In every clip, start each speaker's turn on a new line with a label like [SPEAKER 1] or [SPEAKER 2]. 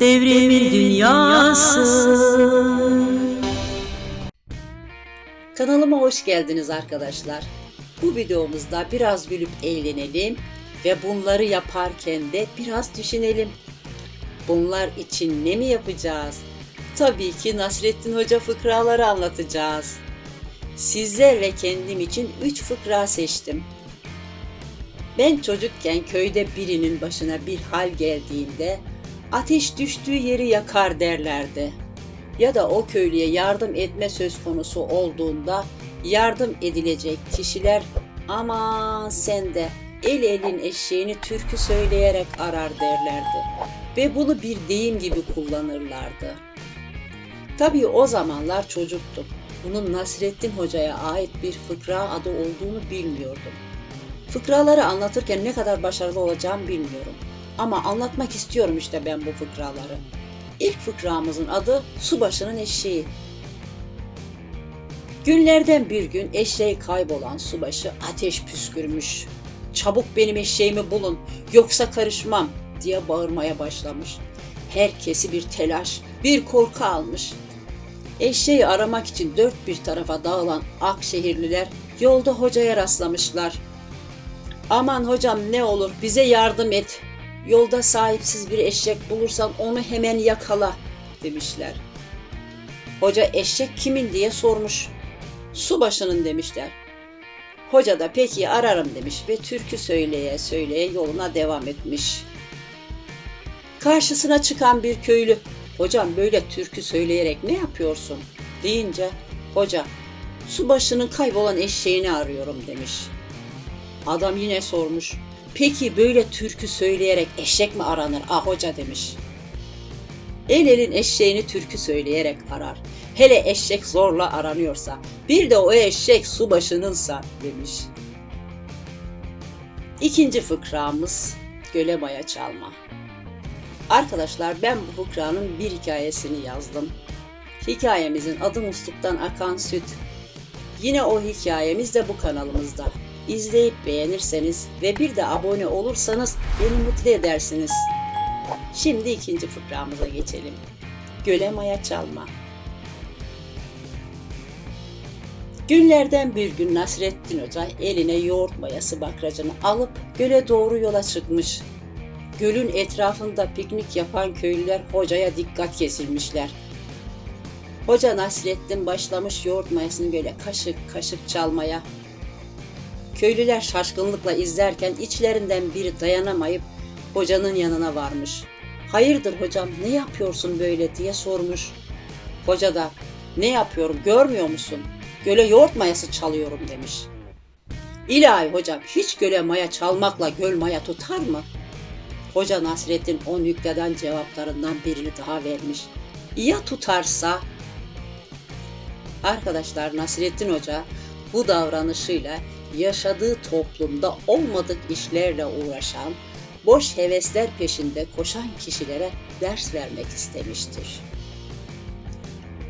[SPEAKER 1] Devrimin dünyası Kanalıma hoş geldiniz arkadaşlar. Bu videomuzda biraz gülüp eğlenelim ve bunları yaparken de biraz düşünelim. Bunlar için ne mi yapacağız? Tabii ki Nasrettin Hoca fıkraları anlatacağız. Sizler ve kendim için 3 fıkra seçtim. Ben çocukken köyde birinin başına bir hal geldiğinde ateş düştüğü yeri yakar derlerdi. Ya da o köylüye yardım etme söz konusu olduğunda yardım edilecek kişiler aman sen de el elin eşeğini türkü söyleyerek arar derlerdi. Ve bunu bir deyim gibi kullanırlardı. Tabii o zamanlar çocuktum. Bunun Nasrettin Hoca'ya ait bir fıkra adı olduğunu bilmiyordum. Fıkraları anlatırken ne kadar başarılı olacağımı bilmiyorum. Ama anlatmak istiyorum işte ben bu fıkraları. İlk fıkramızın adı Subaşı'nın eşeği. Günlerden bir gün eşeği kaybolan subaşı ateş püskürmüş. Çabuk benim eşeğimi bulun yoksa karışmam diye bağırmaya başlamış. Herkesi bir telaş, bir korku almış. Eşeği aramak için dört bir tarafa dağılan Akşehirliler yolda hocaya rastlamışlar. Aman hocam ne olur bize yardım et. Yolda sahipsiz bir eşek bulursan onu hemen yakala demişler. Hoca eşek kimin diye sormuş. Subaşının demişler. Hoca da peki ararım demiş ve türkü söyleye söyleye yoluna devam etmiş. Karşısına çıkan bir köylü, hocam böyle türkü söyleyerek ne yapıyorsun deyince, hoca subaşının kaybolan eşeğini arıyorum demiş. Adam yine sormuş, peki böyle türkü söyleyerek eşek mi aranır ah hoca demiş. El elin eşeğini türkü söyleyerek arar. Hele eşek zorla aranıyorsa, bir de o eşek subaşınınsa demiş. İkinci fıkramız göle maya çalma. Arkadaşlar ben bu fıkranın bir hikayesini yazdım. Hikayemizin adı musluktan akan süt. Yine o hikayemiz de bu kanalımızda. İzleyip beğenirseniz ve bir de abone olursanız beni mutlu edersiniz. Şimdi ikinci fıkramıza geçelim. Göle maya çalma. Günlerden bir gün Nasrettin Hoca eline yoğurt mayası bakracını alıp göle doğru yola çıkmış. Gölün etrafında piknik yapan köylüler hocaya dikkat kesilmişler. Hoca Nasrettin başlamış yoğurt mayasını böyle kaşık kaşık çalmaya. Köylüler şaşkınlıkla izlerken içlerinden biri dayanamayıp hocanın yanına varmış. Hayırdır hocam ne yapıyorsun böyle diye sormuş. Hoca da ne yapıyorum görmüyor musun? Göle yoğurt mayası çalıyorum demiş. İlahi hocam hiç göle maya çalmakla göl maya tutar mı? Hoca Nasrettin o nükteden cevaplarından birini daha vermiş. Ya tutarsa? Arkadaşlar Nasrettin Hoca bu davranışıyla yaşadığı toplumda olmadık işlerle uğraşan, boş hevesler peşinde koşan kişilere ders vermek istemiştir.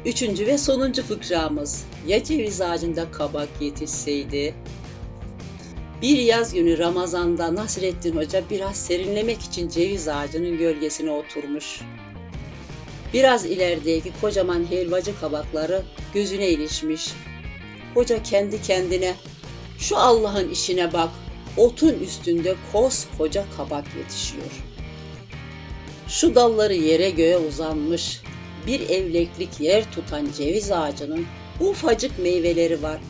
[SPEAKER 1] Üçüncü ve sonuncu fıkramız. Ya ceviz ağacında kabak yetişseydi? Bir yaz günü Ramazan'da Nasrettin Hoca biraz serinlemek için ceviz ağacının gölgesine oturmuş. Biraz ilerideki kocaman helvacı kabakları gözüne ilişmiş. Hoca kendi kendine şu Allah'ın işine bak, otun üstünde koskoca kabak yetişiyor. Şu dalları yere göğe uzanmış, bir evleklik yer tutan ceviz ağacının ufacık meyveleri var.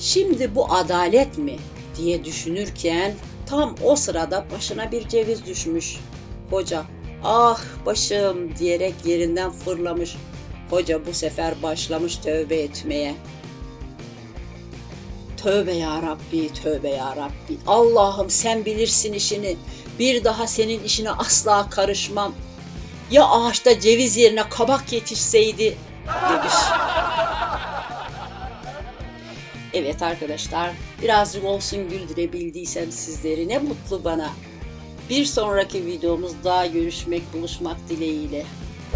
[SPEAKER 1] Şimdi bu adalet mi diye düşünürken tam o sırada başına bir ceviz düşmüş. Hoca ah başım diyerek yerinden fırlamış. Hoca bu sefer başlamış tövbe etmeye. Tövbe ya Rabbi, tövbe ya Rabbi. Allah'ım sen bilirsin işini. Bir daha senin işine asla karışmam. Ya ağaçta ceviz yerine kabak yetişseydi demiş. Evet arkadaşlar, birazcık olsun güldürebildiysem sizleri ne mutlu bana. Bir sonraki videomuzda görüşmek, buluşmak dileğiyle.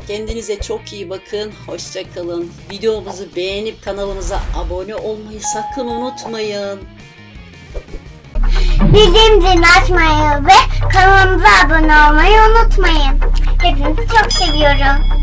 [SPEAKER 1] Kendinize çok iyi bakın, hoşça kalın. Videomuzu beğenip kanalımıza abone olmayı sakın unutmayın.
[SPEAKER 2] Bildirim zilini açmayı ve kanalımıza abone olmayı unutmayın. Hepinizi çok seviyorum.